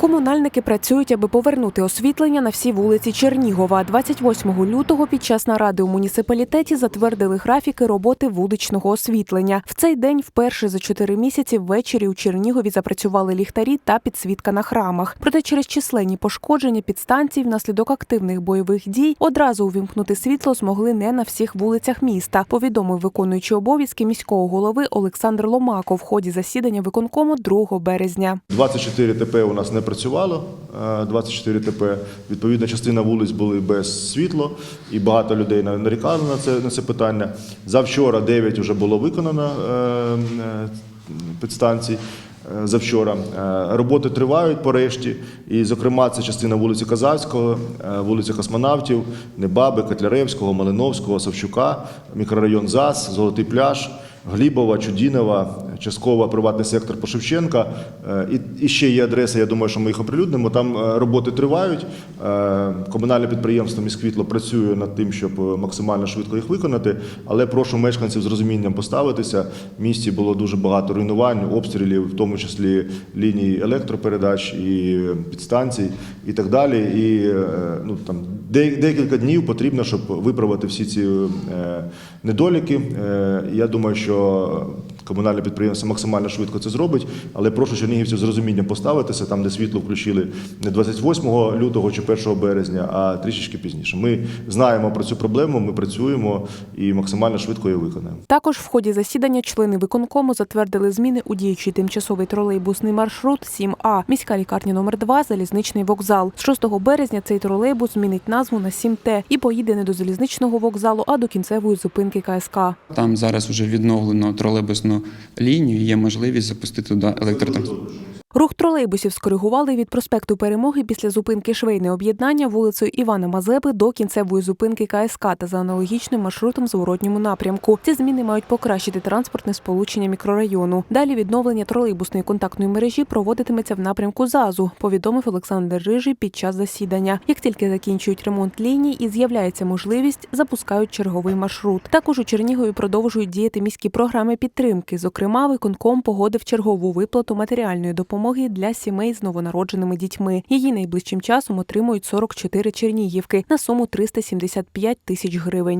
Комунальники працюють, аби повернути освітлення на всі вулиці Чернігова. 28 лютого під час наради у муніципалітеті затвердили графіки роботи вуличного освітлення. В цей день вперше за чотири місяці ввечері у Чернігові запрацювали ліхтарі та підсвітка на храмах. Проте через численні пошкодження підстанцій внаслідок активних бойових дій одразу увімкнути світло змогли не на всіх вулицях міста. Повідомив виконуючий обов'язки міського голови Олександр Ломако в ході засідання виконкому 2 березня. 24 ТП у нас не працювало. е, 24 ТП. Відповідно, частина вулиць були без світла, і багато людей на- нарікали на це, на це питання. Завчора 9 вже було виконано е, е, підстанцій. е, Завчора Е, роботи тривають по решті, і, зокрема, це частина вулиці Казацького, е, вулиця Космонавтів, Небаби, Котляревського, Малиновського, Савчука, мікрорайон ЗАС, Золотий пляж. Глібова, Чудінова, частково приватний сектор по Шевченка. Е, І, ще є адреси, я думаю, що ми їх оприлюднимо. Там е, роботи тривають. Е, Комунальне підприємство «Міськвітло» працює над тим, щоб максимально швидко їх виконати. Але прошу мешканців з розумінням поставитися. В місті було дуже багато руйнувань, обстрілів, в тому числі ліній електропередач і підстанцій і так далі. І ну, там, декілька днів потрібно, щоб виправити всі ці недоліки. Я думаю, що що комунальне підприємство максимально швидко це зробить, але прошу чернігівців з розумінням поставитися там, де світло включили не 28 лютого чи 1 березня, а трішечки пізніше. Ми знаємо про цю проблему, ми працюємо і максимально швидко її виконаємо. Також в ході засідання члени виконкому затвердили зміни у діючий тимчасовий тролейбусний маршрут 7А, міська лікарня номер 2 залізничний вокзал. З 6 березня цей тролейбус змінить назву на 7Т і поїде не до залізничного вокзалу, а до кінцевої зупинки КСК. Там зараз вже відновлено тролейбусну лінію. Є можливість запустити туди електротранспорт. Рух тролейбусів скоригували від проспекту Перемоги після зупинки Швейне об'єднання вулицею Івана Мазепи до кінцевої зупинки КСК та за аналогічним маршрутом зворотньому напрямку. Ці зміни мають покращити транспортне сполучення мікрорайону. Далі відновлення тролейбусної контактної мережі проводитиметься в напрямку ЗАЗу, повідомив Олександр Рижий під час засідання. Як тільки закінчують ремонт ліній і з'являється можливість, запускають черговий маршрут. Також у Чернігові продовжують діяти міські програми підтримки. Зокрема, виконком погодив чергову виплату матеріальної допомоги для сімей з новонародженими дітьми. Її найближчим часом отримують 44 чернігівки на суму 375 тисяч гривень.